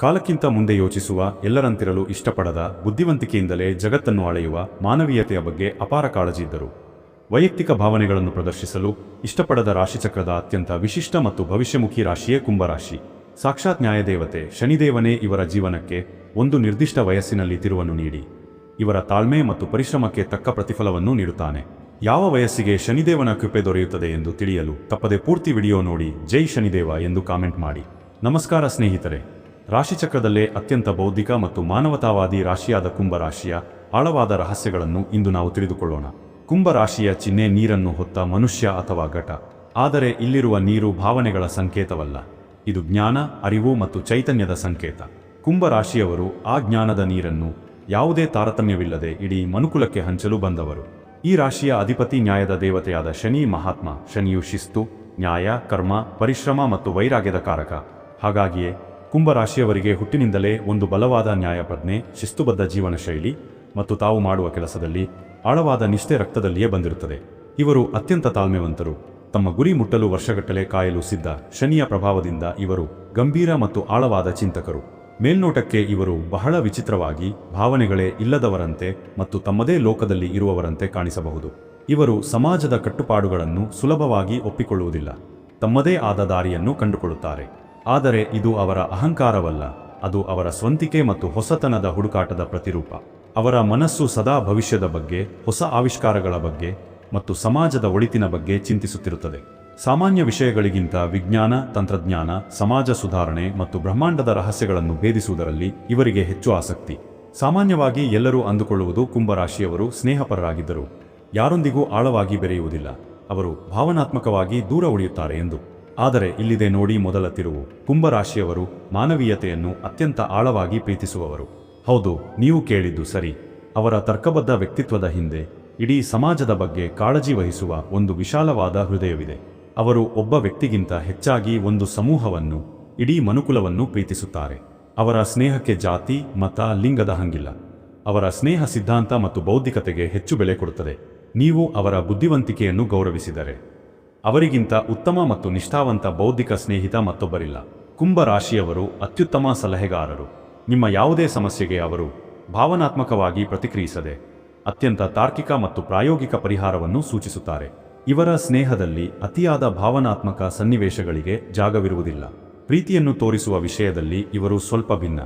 ಕಾಲಕ್ಕಿಂತ ಮುಂದೆ ಯೋಚಿಸುವ, ಎಲ್ಲರಂತಿರಲು ಇಷ್ಟಪಡದ, ಬುದ್ಧಿವಂತಿಕೆಯಿಂದಲೇ ಜಗತ್ತನ್ನು ಅಳೆಯುವ, ಮಾನವೀಯತೆಯ ಬಗ್ಗೆ ಅಪಾರ ಕಾಳಜಿ ಇದ್ದರು. ವೈಯಕ್ತಿಕ ಭಾವನೆಗಳನ್ನು ಪ್ರದರ್ಶಿಸಲು ಇಷ್ಟಪಡದ ರಾಶಿಚಕ್ರದ ಅತ್ಯಂತ ವಿಶಿಷ್ಟ ಮತ್ತು ಭವಿಷ್ಯಮುಖಿ ರಾಶಿಯೇ ಕುಂಭರಾಶಿ. ಸಾಕ್ಷಾತ್ ನ್ಯಾಯದೇವತೆ ಶನಿದೇವನೇ ಇವರ ಜೀವನಕ್ಕೆ ಒಂದು ನಿರ್ದಿಷ್ಟ ವಯಸ್ಸಿನಲ್ಲಿ ತಿರುವನ್ನು ನೀಡಿ. ಇವರ ತಾಳ್ಮೆ ಮತ್ತು ಪರಿಶ್ರಮಕ್ಕೆ ತಕ್ಕ ಪ್ರತಿಫಲವನ್ನು ನೀಡುತ್ತಾನೆ. ಯಾವ ವಯಸ್ಸಿಗೆ ಶನಿದೇವನ ಕೃಪೆ ದೊರೆಯುತ್ತದೆ ಎಂದು ತಿಳಿಯಲು ತಪ್ಪದೆ ಪೂರ್ತಿ ವಿಡಿಯೋ ನೋಡಿ ಜೈ ಶನಿದೇವ ಎಂದು ಕಾಮೆಂಟ್ ಮಾಡಿ. ನಮಸ್ಕಾರ ಸ್ನೇಹಿತರೆ. ರಾಶಿಚಕ್ರದಲ್ಲೇ ಅತ್ಯಂತ ಬೌದ್ಧಿಕ ಮತ್ತು ಮಾನವತಾವಾದಿ ರಾಶಿಯಾದ ಕುಂಭರಾಶಿಯ ಆಳವಾದ ರಹಸ್ಯಗಳನ್ನು ಇಂದು ನಾವು ತಿಳಿದುಕೊಳ್ಳೋಣ. ಕುಂಭರಾಶಿಯ ಚಿಹ್ನೆ ನೀರನ್ನು ಹೊತ್ತ ಮನುಷ್ಯ ಅಥವಾ ಘಟ. ಆದರೆ ಇಲ್ಲಿರುವ ನೀರು ಭಾವನೆಗಳ ಸಂಕೇತವಲ್ಲ. ಇದು ಜ್ಞಾನ, ಅರಿವು ಮತ್ತು ಚೈತನ್ಯದ ಸಂಕೇತ. ಕುಂಭರಾಶಿಯವರು ಆ ಜ್ಞಾನದ ನೀರನ್ನು ಯಾವುದೇ ತಾರತಮ್ಯವಿಲ್ಲದೆ ಇಡೀ ಮನುಕುಲಕ್ಕೆ ಹಂಚಲು ಬಂದವರು. ಈ ರಾಶಿಯ ಅಧಿಪತಿ ನ್ಯಾಯದ ದೇವತೆಯಾದ ಶನಿ ಮಹಾತ್ಮ. ಶನಿಯು ಶಿಸ್ತು, ನ್ಯಾಯ, ಕರ್ಮ, ಪರಿಶ್ರಮ ಮತ್ತು ವೈರಾಗ್ಯದ ಕಾರಕ. ಹಾಗಾಗಿಯೇ ಕುಂಭರಾಶಿಯವರಿಗೆ ಹುಟ್ಟಿನಿಂದಲೇ ಒಂದು ಬಲವಾದ ನ್ಯಾಯಪ್ರಜ್ಞೆ, ಶಿಸ್ತುಬದ್ಧ ಜೀವನ ಶೈಲಿ ಮತ್ತು ತಾವು ಮಾಡುವ ಕೆಲಸದಲ್ಲಿ ಆಳವಾದ ನಿಷ್ಠೆ ರಕ್ತದಲ್ಲಿಯೇ ಬಂದಿರುತ್ತದೆ. ಇವರು ಅತ್ಯಂತ ತಾಳ್ಮೆವಂತರು. ತಮ್ಮ ಗುರಿ ಮುಟ್ಟಲು ವರ್ಷಗಟ್ಟಲೆ ಕಾಯಲು ಸಿದ್ಧ ಶನಿಯ ಪ್ರಭಾವದಿಂದ ಇವರು ಗಂಭೀರ ಮತ್ತು ಆಳವಾದ ಚಿಂತಕರು. ಮೇಲ್ನೋಟಕ್ಕೆ ಇವರು ಬಹಳ ವಿಚಿತ್ರವಾಗಿ ಭಾವನೆಗಳೇ ಇಲ್ಲದವರಂತೆ ಮತ್ತು ತಮ್ಮದೇ ಲೋಕದಲ್ಲಿ ಇರುವವರಂತೆ ಕಾಣಿಸಬಹುದು. ಇವರು ಸಮಾಜದ ಕಟ್ಟುಪಾಡುಗಳನ್ನು ಸುಲಭವಾಗಿ ಒಪ್ಪಿಕೊಳ್ಳುವುದಿಲ್ಲ. ತಮ್ಮದೇ ಆದ ದಾರಿಯನ್ನು ಕಂಡುಕೊಳ್ಳುತ್ತಾರೆ. ಆದರೆ ಇದು ಅವರ ಅಹಂಕಾರವಲ್ಲ, ಅದು ಅವರ ಸ್ವಂತಿಕೆ ಮತ್ತು ಹೊಸತನದ ಹುಡುಕಾಟದ ಪ್ರತಿರೂಪ. ಅವರ ಮನಸ್ಸು ಸದಾ ಭವಿಷ್ಯದ ಬಗ್ಗೆ, ಹೊಸ ಆವಿಷ್ಕಾರಗಳ ಬಗ್ಗೆ ಮತ್ತು ಸಮಾಜದ ಒಳಿತಿನ ಬಗ್ಗೆ ಚಿಂತಿಸುತ್ತಿರುತ್ತದೆ. ಸಾಮಾನ್ಯ ವಿಷಯಗಳಿಗಿಂತ ವಿಜ್ಞಾನ, ತಂತ್ರಜ್ಞಾನ, ಸಮಾಜ ಸುಧಾರಣೆ ಮತ್ತು ಬ್ರಹ್ಮಾಂಡದ ರಹಸ್ಯಗಳನ್ನು ಭೇದಿಸುವುದರಲ್ಲಿ ಇವರಿಗೆ ಹೆಚ್ಚು ಆಸಕ್ತಿ. ಸಾಮಾನ್ಯವಾಗಿ ಎಲ್ಲರೂ ಅಂದುಕೊಳ್ಳುವುದು ಕುಂಭರಾಶಿಯವರು ಸ್ನೇಹಪರರಾಗಿದ್ದರು. ಯಾರೊಂದಿಗೂ ಆಳವಾಗಿ ಬೆರೆಯುವುದಿಲ್ಲ. ಅವರು ಭಾವನಾತ್ಮಕವಾಗಿ ದೂರ ಉಳಿಯುತ್ತಾರೆ ಎಂದು. ಆದರೆ ಇಲ್ಲಿದೆ ನೋಡಿ ಮೊದಲ ತಿರುವು. ಕುಂಭರಾಶಿಯವರು ಮಾನವೀಯತೆಯನ್ನು ಅತ್ಯಂತ ಆಳವಾಗಿ ಪ್ರೀತಿಸುವವರು. ಹೌದು, ನೀವು ಕೇಳಿದ್ದು ಸರಿ. ಅವರ ತರ್ಕಬದ್ಧ ವ್ಯಕ್ತಿತ್ವದ ಹಿಂದೆ, ಇಡೀ ಸಮಾಜದ ಬಗ್ಗೆ ಕಾಳಜಿ ವಹಿಸುವ ಒಂದು ವಿಶಾಲವಾದ ಹೃದಯವಿದೆ. ಅವರು ಒಬ್ಬ ವ್ಯಕ್ತಿಗಿಂತ ಹೆಚ್ಚಾಗಿ ಒಂದು ಸಮೂಹವನ್ನು, ಇಡೀ ಮನುಕುಲವನ್ನು ಪ್ರೀತಿಸುತ್ತಾರೆ. ಅವರ ಸ್ನೇಹಕ್ಕೆ ಜಾತಿ, ಮತ, ಲಿಂಗದ ಹಂಗಿಲ್ಲ. ಅವರ ಸ್ನೇಹ ಸಿದ್ಧಾಂತ ಮತ್ತು ಬೌದ್ಧಿಕತೆಗೆ ಹೆಚ್ಚು ಬೆಲೆ ಕೊಡುತ್ತದೆ. ನೀವು ಅವರ ಬುದ್ಧಿವಂತಿಕೆಯನ್ನು ಗೌರವಿಸಿದರೆ. ಅವರಿಗಿಂತ ಉತ್ತಮ ಮತ್ತು ನಿಷ್ಠಾವಂತ ಬೌದ್ಧಿಕ ಸ್ನೇಹಿತ ಮತ್ತೊಬ್ಬರಿಲ್ಲ. ಕುಂಭರಾಶಿಯವರು ಅತ್ಯುತ್ತಮ ಸಲಹೆಗಾರರು. ನಿಮ್ಮ ಯಾವುದೇ ಸಮಸ್ಯೆಗೆ ಅವರು ಭಾವನಾತ್ಮಕವಾಗಿ ಪ್ರತಿಕ್ರಿಯಿಸದೆ ಅತ್ಯಂತ ತಾರ್ಕಿಕ ಮತ್ತು ಪ್ರಾಯೋಗಿಕ ಪರಿಹಾರವನ್ನು ಸೂಚಿಸುತ್ತಾರೆ. ಇವರ ಸ್ನೇಹದಲ್ಲಿ ಅತಿಯಾದ ಭಾವನಾತ್ಮಕ ಸನ್ನಿವೇಶಗಳಿಗೆ ಜಾಗವಿರುವುದಿಲ್ಲ. ಪ್ರೀತಿಯನ್ನು ತೋರಿಸುವ ವಿಷಯದಲ್ಲಿ ಇವರು ಸ್ವಲ್ಪ ಭಿನ್ನ.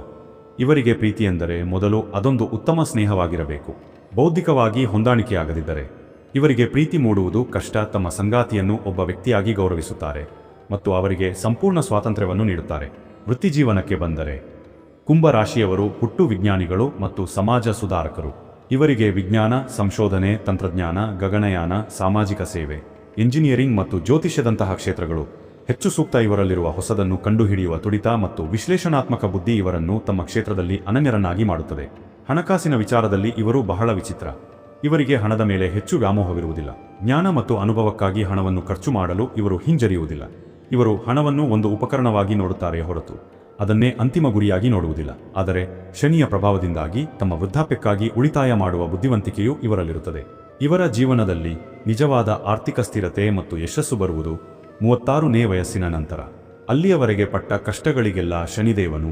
ಇವರಿಗೆ ಪ್ರೀತಿಯೆಂದರೆ ಮೊದಲು ಅದೊಂದು ಉತ್ತಮ ಸ್ನೇಹವಾಗಿರಬೇಕು. ಬೌದ್ಧಿಕವಾಗಿ ಹೊಂದಾಣಿಕೆಯಾಗದಿದ್ದರೆ ಇವರಿಗೆ ಪ್ರೀತಿ ಮೂಡುವುದು ಕಷ್ಟ ತಮ್ಮ ಸಂಗಾತಿಯನ್ನು ಒಬ್ಬ ವ್ಯಕ್ತಿಯಾಗಿ ಗೌರವಿಸುತ್ತಾರೆ ಮತ್ತು ಅವರಿಗೆ ಸಂಪೂರ್ಣ ಸ್ವಾತಂತ್ರ್ಯವನ್ನು ನೀಡುತ್ತಾರೆ. ವೃತ್ತಿಜೀವನಕ್ಕೆ ಬಂದರೆ ಕುಂಭರಾಶಿಯವರು ಹುಟ್ಟು ವಿಜ್ಞಾನಿಗಳು ಮತ್ತು ಸಮಾಜ ಸುಧಾರಕರು. ಇವರಿಗೆ ವಿಜ್ಞಾನ, ಸಂಶೋಧನೆ, ತಂತ್ರಜ್ಞಾನ, ಗಗನಯಾನ, ಸಾಮಾಜಿಕ ಸೇವೆ ಇಂಜಿನಿಯರಿಂಗ್ ಮತ್ತು ಜ್ಯೋತಿಷ್ಯದಂತಹ ಕ್ಷೇತ್ರಗಳು. ಹೆಚ್ಚು ಸೂಕ್ತ ಇವರಲ್ಲಿರುವ ಹೊಸದನ್ನು ಕಂಡುಹಿಡಿಯುವ ತುಡಿತ ಮತ್ತು ವಿಶ್ಲೇಷಣಾತ್ಮಕ ಬುದ್ಧಿ ಇವರನ್ನು ತಮ್ಮ ಕ್ಷೇತ್ರದಲ್ಲಿ ಅನನ್ಯರನ್ನಾಗಿ ಮಾಡುತ್ತದೆ. ಹಣಕಾಸಿನ ವಿಚಾರದಲ್ಲಿ ಇವರು ಬಹಳ ವಿಚಿತ್ರ. ಇವರಿಗೆ ಹಣದ ಮೇಲೆ ಹೆಚ್ಚು ವ್ಯಾಮೋಹವಿರುವುದಿಲ್ಲ. ಜ್ಞಾನ ಮತ್ತು ಅನುಭವಕ್ಕಾಗಿ ಹಣವನ್ನು ಖರ್ಚು ಮಾಡಲು ಇವರು ಹಿಂಜರಿಯುವುದಿಲ್ಲ. ಇವರು ಹಣವನ್ನು ಒಂದು ಉಪಕರಣವಾಗಿ ನೋಡುತ್ತಾರೆ ಹೊರತು, ಅದನ್ನೇ ಅಂತಿಮ ಗುರಿಯಾಗಿ ನೋಡುವುದಿಲ್ಲ. ಆದರೆ ಶನಿಯ ಪ್ರಭಾವದಿಂದಾಗಿ ತಮ್ಮ ವೃದ್ಧಾಪ್ಯಕ್ಕಾಗಿ ಉಳಿತಾಯ ಮಾಡುವ ಬುದ್ಧಿವಂತಿಕೆಯೂ ಇವರಲ್ಲಿರುತ್ತದೆ. ಇವರ ಜೀವನದಲ್ಲಿ ನಿಜವಾದ ಆರ್ಥಿಕ ಸ್ಥಿರತೆ ಮತ್ತು ಯಶಸ್ಸು ಬರುವುದು ಮೂವತ್ತಾರನೇ ವಯಸ್ಸಿನ ನಂತರ. ಅಲ್ಲಿಯವರೆಗೆ ಪಟ್ಟ ಕಷ್ಟಗಳಿಗೆಲ್ಲ ಶನಿದೇವನು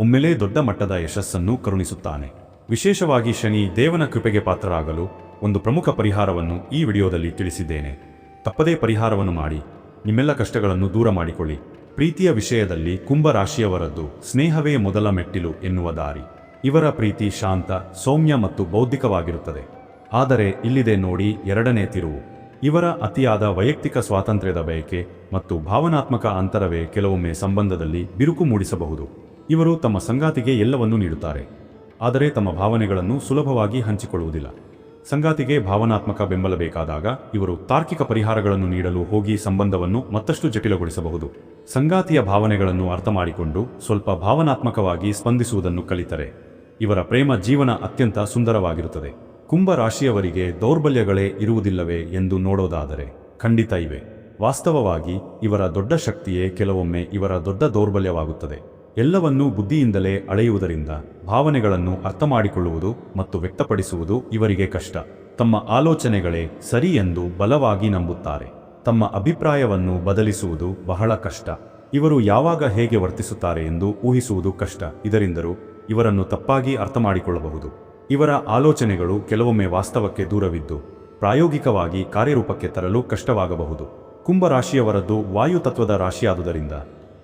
ಒಮ್ಮೆಲೇ ದೊಡ್ಡ ಮಟ್ಟದ ಯಶಸ್ಸನ್ನು ಕರುಣಿಸುತ್ತಾನೆ. ವಿಶೇಷವಾಗಿ ಶನಿ ದೇವನ ಕೃಪೆಗೆ ಪಾತ್ರರಾಗಲು ಒಂದು ಪ್ರಮುಖ ಪರಿಹಾರವನ್ನು ಈ ವಿಡಿಯೋದಲ್ಲಿ ತಿಳಿಸಿದ್ದೇನೆ. ತಪ್ಪದೇ ಪರಿಹಾರವನ್ನು ಮಾಡಿ, ನಿಮ್ಮೆಲ್ಲ ಕಷ್ಟಗಳನ್ನು ದೂರ ಮಾಡಿಕೊಳ್ಳಿ. ಪ್ರೀತಿಯ ವಿಷಯದಲ್ಲಿ ಕುಂಭರಾಶಿಯವರದ್ದು ಸ್ನೇಹವೇ ಮೊದಲ ಮೆಟ್ಟಿಲು ಎನ್ನುವ ದಾರಿ. ಇವರ ಪ್ರೀತಿ ಶಾಂತ, ಸೌಮ್ಯ ಮತ್ತು ಬೌದ್ಧಿಕವಾಗಿರುತ್ತದೆ. ಆದರೆ ಇಲ್ಲಿದೆ ನೋಡಿ ಎರಡನೇ ತಿರುವು. ಇವರ ಅತಿಯಾದ ವೈಯಕ್ತಿಕ ಸ್ವಾತಂತ್ರ್ಯದ ಬಯಕೆ ಮತ್ತು ಭಾವನಾತ್ಮಕ ಅಂತರವೇ ಕೆಲವೊಮ್ಮೆ ಸಂಬಂಧದಲ್ಲಿ ಬಿರುಕು ಮೂಡಿಸಬಹುದು. ಇವರು ತಮ್ಮ ಸಂಗಾತಿಗೆ ಎಲ್ಲವನ್ನೂ ನೀಡುತ್ತಾರೆ. ಆದರೆ ತಮ್ಮ ಭಾವನೆಗಳನ್ನು ಸುಲಭವಾಗಿ ಹಂಚಿಕೊಳ್ಳುವುದಿಲ್ಲ. ಸಂಗಾತಿಗೆ ಭಾವನಾತ್ಮಕ ಬೆಂಬಲ ಬೇಕಾದಾಗ ಇವರು ತಾರ್ಕಿಕ ಪರಿಹಾರಗಳನ್ನು ನೀಡಲು ಹೋಗಿ ಸಂಬಂಧವನ್ನು ಮತ್ತಷ್ಟು ಜಟಿಲಗೊಳಿಸಬಹುದು. ಸಂಗಾತಿಯ ಭಾವನೆಗಳನ್ನು ಅರ್ಥ ಮಾಡಿಕೊಂಡು ಸ್ವಲ್ಪ ಭಾವನಾತ್ಮಕವಾಗಿ ಸ್ಪಂದಿಸುವುದನ್ನು ಕಲಿತರೆ. ಇವರ ಪ್ರೇಮ ಜೀವನ ಅತ್ಯಂತ ಸುಂದರವಾಗಿರುತ್ತದೆ. ಕುಂಭ ರಾಶಿಯವರಿಗೆ ದೌರ್ಬಲ್ಯಗಳೇ ಇರುವುದಿಲ್ಲವೇ ಎಂದು ನೋಡೋದಾದರೆ ಖಂಡಿತ ಇವೆ. ವಾಸ್ತವವಾಗಿ ಇವರ ದೊಡ್ಡ ಶಕ್ತಿಯೇ ಕೆಲವೊಮ್ಮೆ ಇವರ ದೊಡ್ಡ ದೌರ್ಬಲ್ಯವಾಗುತ್ತದೆ. ಎಲ್ಲವನ್ನೂ ಬುದ್ಧಿಯಿಂದಲೇ ಅಳೆಯುವುದರಿಂದ ಭಾವನೆಗಳನ್ನು ಅರ್ಥ ಮಾಡಿಕೊಳ್ಳುವುದು ಮತ್ತು ವ್ಯಕ್ತಪಡಿಸುವುದು ಇವರಿಗೆ ಕಷ್ಟ. ತಮ್ಮ ಆಲೋಚನೆಗಳೇ ಸರಿ ಎಂದು ಬಲವಾಗಿ ನಂಬುತ್ತಾರೆ. ತಮ್ಮ ಅಭಿಪ್ರಾಯವನ್ನು ಬದಲಿಸುವುದು ಬಹಳ ಕಷ್ಟ. ಇವರು ಯಾವಾಗ ಹೇಗೆ ವರ್ತಿಸುತ್ತಾರೆ ಎಂದು ಊಹಿಸುವುದು ಕಷ್ಟ. ಇದರಿಂದರೂ ಇವರನ್ನು ತಪ್ಪಾಗಿ ಅರ್ಥ ಮಾಡಿಕೊಳ್ಳಬಹುದು ಇವರ ಆಲೋಚನೆಗಳು ಕೆಲವೊಮ್ಮೆ ವಾಸ್ತವಕ್ಕೆ ದೂರವಿದ್ದು, ಪ್ರಾಯೋಗಿಕವಾಗಿ ಕಾರ್ಯರೂಪಕ್ಕೆ ತರಲು ಕಷ್ಟವಾಗಬಹುದು. ಕುಂಭರಾಶಿಯವರದ್ದು ವಾಯುತತ್ವದ ರಾಶಿಯಾದುದರಿಂದ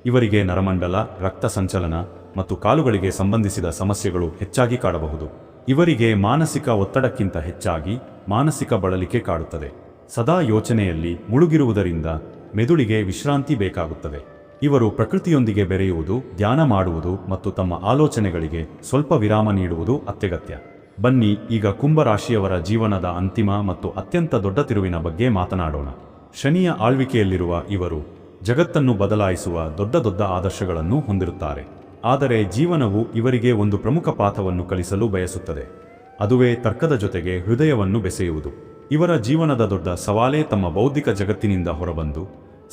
ಇವರಿಗೆ ನರಮಂಡಲ, ರಕ್ತ ಸಂಚಲನ ಮತ್ತು ಕಾಲುಗಳಿಗೆ ಸಂಬಂಧಿಸಿದ ಸಮಸ್ಯೆಗಳು ಹೆಚ್ಚಾಗಿ ಕಾಡಬಹುದು. ಇವರಿಗೆ ಮಾನಸಿಕ ಒತ್ತಡಕ್ಕಿಂತ ಹೆಚ್ಚಾಗಿ ಮಾನಸಿಕ ಬಳಲಿಕೆ ಕಾಡುತ್ತದೆ. ಸದಾ ಯೋಚನೆಯಲ್ಲಿ ಮುಳುಗಿರುವುದರಿಂದ ಮೆದುಳಿಗೆ ವಿಶ್ರಾಂತಿ ಬೇಕಾಗುತ್ತದೆ. ಇವರು ಪ್ರಕೃತಿಯೊಂದಿಗೆ ಬೆರೆಯುವುದು, ಧ್ಯಾನ ಮಾಡುವುದು ಮತ್ತು ತಮ್ಮ ಆಲೋಚನೆಗಳಿಗೆ ಸ್ವಲ್ಪ ವಿರಾಮ ನೀಡುವುದು ಅತ್ಯಗತ್ಯ. ಬನ್ನಿ, ಈಗ ಕುಂಭರಾಶಿಯವರ ಜೀವನದ ಅಂತಿಮ ಮತ್ತು ಅತ್ಯಂತ ದೊಡ್ಡ ತಿರುವಿನ ಬಗ್ಗೆ ಮಾತನಾಡೋಣ. ಶನಿಯ ಆಳ್ವಿಕೆಯಲ್ಲಿರುವ ಇವರು ಜಗತ್ತನ್ನು ಬದಲಾಯಿಸುವ ದೊಡ್ಡ ದೊಡ್ಡ ಆದರ್ಶಗಳನ್ನು ಹೊಂದಿರುತ್ತಾರೆ. ಆದರೆ ಜೀವನವು ಇವರಿಗೆ ಒಂದು ಪ್ರಮುಖ ಪಾಠವನ್ನು ಕಲಿಸಲು ಬಯಸುತ್ತದೆ. ಅದುವೇ ತರ್ಕದ ಜೊತೆಗೆ ಹೃದಯವನ್ನು ಬೆಸೆಯುವುದು. ಇವರ ಜೀವನದ ದೊಡ್ಡ ಸವಾಲೇ ತಮ್ಮ ಬೌದ್ಧಿಕ ಜಗತ್ತಿನಿಂದ ಹೊರಬಂದು,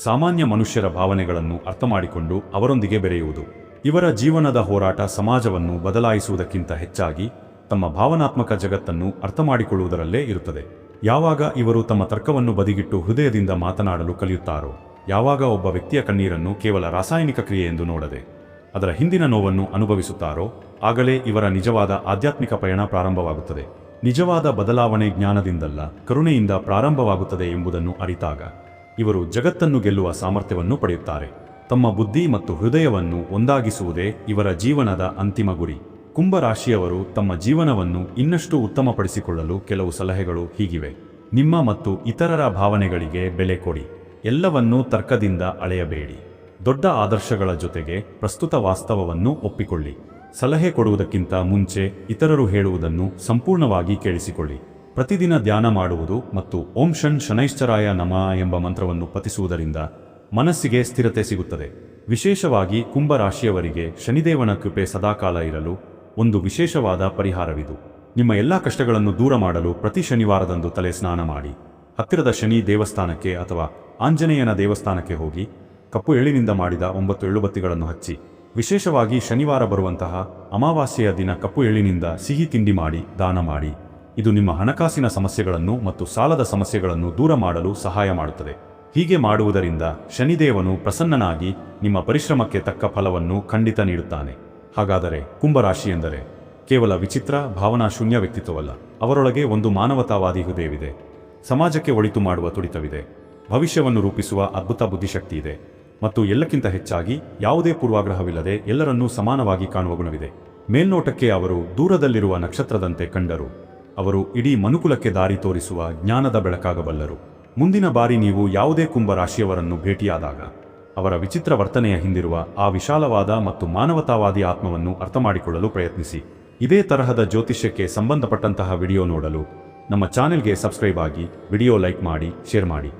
ಸಾಮಾನ್ಯ ಮನುಷ್ಯರ ಭಾವನೆಗಳನ್ನು ಅರ್ಥಮಾಡಿಕೊಂಡು ಅವರೊಂದಿಗೆ ಬೆರೆಯುವುದು. ಇವರ ಜೀವನದ ಹೋರಾಟ ಸಮಾಜವನ್ನು ಬದಲಾಯಿಸುವುದಕ್ಕಿಂತ ಹೆಚ್ಚಾಗಿ ತಮ್ಮ ಭಾವನಾತ್ಮಕ ಜಗತ್ತನ್ನು ಅರ್ಥಮಾಡಿಕೊಳ್ಳುವುದರಲ್ಲೇ ಇರುತ್ತದೆ. ಯಾವಾಗ ಇವರು ತಮ್ಮ ತರ್ಕವನ್ನು ಬದಿಗಿಟ್ಟು ಹೃದಯದಿಂದ ಮಾತನಾಡಲು ಕಲಿಯುತ್ತಾರೋ ಯಾವಾಗ ಒಬ್ಬ ವ್ಯಕ್ತಿಯ ಕಣ್ಣೀರನ್ನು ಕೇವಲ ರಾಸಾಯನಿಕ ಕ್ರಿಯೆ ಎಂದು ನೋಡದೆ ಅದರ ಹಿಂದಿನ ನೋವನ್ನು ಅನುಭವಿಸುತ್ತಾರೋ, ಆಗಲೇ ಇವರ ನಿಜವಾದ ಆಧ್ಯಾತ್ಮಿಕ ಪಯಣ ಪ್ರಾರಂಭವಾಗುತ್ತದೆ. ನಿಜವಾದ ಬದಲಾವಣೆ ಜ್ಞಾನದಿಂದಲ್ಲ ಕರುಣೆಯಿಂದ ಪ್ರಾರಂಭವಾಗುತ್ತದೆ ಎಂಬುದನ್ನು ಅರಿತಾಗ ಇವರು ಜಗತ್ತನ್ನು ಗೆಲ್ಲುವ ಸಾಮರ್ಥ್ಯವನ್ನು ಪಡೆಯುತ್ತಾರೆ. ತಮ್ಮ ಬುದ್ಧಿ ಮತ್ತು ಹೃದಯವನ್ನು ಒಂದಾಗಿಸುವುದೇ ಇವರ ಜೀವನದ ಅಂತಿಮ ಗುರಿ. ಕುಂಭರಾಶಿಯವರು ತಮ್ಮ ಜೀವನವನ್ನು ಇನ್ನಷ್ಟು ಉತ್ತಮಪಡಿಸಿಕೊಳ್ಳಲು ಕೆಲವು ಸಲಹೆಗಳು ಹೀಗಿವೆ. ನಿಮ್ಮ ಮತ್ತು ಇತರರ ಭಾವನೆಗಳಿಗೆ ಬೆಲೆ ಕೊಡಿ. ಎಲ್ಲವನ್ನೂ ತರ್ಕದಿಂದ ಅಳೆಯಬೇಡಿ. ದೊಡ್ಡ ಆದರ್ಶಗಳ ಜೊತೆಗೆ ಪ್ರಸ್ತುತ ವಾಸ್ತವವನ್ನು ಒಪ್ಪಿಕೊಳ್ಳಿ. ಸಲಹೆ ಕೊಡುವುದಕ್ಕಿಂತ ಮುಂಚೆ ಇತರರು ಹೇಳುವುದನ್ನು ಸಂಪೂರ್ಣವಾಗಿ ಕೇಳಿಸಿಕೊಳ್ಳಿ. ಪ್ರತಿದಿನ ಧ್ಯಾನ ಮಾಡುವುದು ಮತ್ತು ಓಂ ಶನ್ ಶನೈಶ್ಚರಾಯ ನಮ ಎಂಬ ಮಂತ್ರವನ್ನು ಪತಿಸುವುದರಿಂದ ಮನಸ್ಸಿಗೆ ಸ್ಥಿರತೆ ಸಿಗುತ್ತದೆ. ವಿಶೇಷವಾಗಿ ಕುಂಭರಾಶಿಯವರಿಗೆ ಶನಿದೇವನ ಕೃಪೆ ಸದಾಕಾಲ ಇರಲು ಒಂದು ವಿಶೇಷವಾದ ಪರಿಹಾರವಿದು. ನಿಮ್ಮ ಎಲ್ಲಾ ಕಷ್ಟಗಳನ್ನು ದೂರ ಮಾಡಲು ಪ್ರತಿ ಶನಿವಾರದಂದು ತಲೆ ಸ್ನಾನ ಮಾಡಿ. ಹತ್ತಿರದ ಶನಿ ದೇವಸ್ಥಾನಕ್ಕೆ ಅಥವಾ ಆಂಜನೇಯನ ದೇವಸ್ಥಾನಕ್ಕೆ ಹೋಗಿ ಕಪ್ಪು ಎಳ್ಳಿನಿಂದ ಮಾಡಿದ ಒಂಬತ್ತು ಎಳ್ಳುಬತ್ತಿಗಳನ್ನು ಹಚ್ಚಿ, ವಿಶೇಷವಾಗಿ ಶನಿವಾರ ಬರುವಂತಹ ಅಮಾವಾಸ್ಯೆಯ ದಿನ ಕಪ್ಪು ಎಳ್ಳಿನಿಂದ ಸಿಹಿ ತಿಂಡಿ ಮಾಡಿ, ದಾನ ಮಾಡಿ. ಇದು ನಿಮ್ಮ ಹಣಕಾಸಿನ ಸಮಸ್ಯೆಗಳನ್ನು ಮತ್ತು ಸಾಲದ ಸಮಸ್ಯೆಗಳನ್ನು ದೂರ ಮಾಡಲು ಸಹಾಯ ಮಾಡುತ್ತದೆ. ಹೀಗೆ ಮಾಡುವುದರಿಂದ ಶನಿದೇವನು ಪ್ರಸನ್ನನಾಗಿ ನಿಮ್ಮ ಪರಿಶ್ರಮಕ್ಕೆ ತಕ್ಕ ಫಲವನ್ನು ಖಂಡಿತ ನೀಡುತ್ತಾನೆ. ಹಾಗಾದರೆ ಕುಂಭರಾಶಿ ಎಂದರೆ ಕೇವಲ ವಿಚಿತ್ರ, ಭಾವನಾಶೂನ್ಯ ವ್ಯಕ್ತಿತ್ವವಲ್ಲ. ಅವರೊಳಗೆ ಒಂದು ಮಾನವತಾವಾದಿ ಹೃದಯವಿದೆ. ಸಮಾಜಕ್ಕೆ ಒಳಿತು ಮಾಡುವ ತುಡಿತವಿದೆ. ಭವಿಷ್ಯವನ್ನು ರೂಪಿಸುವ ಅದ್ಭುತ ಬುದ್ಧಿಶಕ್ತಿ ಇದೆ ಮತ್ತು ಎಲ್ಲಕ್ಕಿಂತ ಹೆಚ್ಚಾಗಿ ಯಾವುದೇ ಪೂರ್ವಾಗ್ರಹವಿಲ್ಲದೆ ಎಲ್ಲರನ್ನೂ ಸಮಾನವಾಗಿ ಕಾಣುವ ಗುಣವಿದೆ. ಮೇಲ್ನೋಟಕ್ಕೆ ಅವರು ದೂರದಲ್ಲಿರುವ ನಕ್ಷತ್ರದಂತೆ ಕಂಡರು. ಅವರು ಇಡೀ ಮನುಕುಲಕ್ಕೆ ದಾರಿ ತೋರಿಸುವ ಜ್ಞಾನದ ಬೆಳಕಾಗಬಲ್ಲರು. ಮುಂದಿನ ಬಾರಿ ನೀವು ಯಾವುದೇ ಕುಂಭರಾಶಿಯವರನ್ನು ಭೇಟಿಯಾದಾಗ ಅವರ ವಿಚಿತ್ರ ವರ್ತನೆಯ ಹಿಂದಿರುವ ಆ ವಿಶಾಲವಾದ ಮತ್ತು ಮಾನವತಾವಾದಿ ಆತ್ಮವನ್ನು ಅರ್ಥಮಾಡಿಕೊಳ್ಳಲು ಪ್ರಯತ್ನಿಸಿ. ಇದೇ ತರಹದ ಜ್ಯೋತಿಷ್ಯಕ್ಕೆ ಸಂಬಂಧಪಟ್ಟಂತಹ ವಿಡಿಯೋ ನೋಡಲು ನಮ್ಮ ಚಾನೆಲ್ಗೆ ಸಬ್ಸ್ಕ್ರೈಬ್ ಆಗಿ ವಿಡಿಯೋ ಲೈಕ್ ಮಾಡಿ ಶೇರ್ ಮಾಡಿ.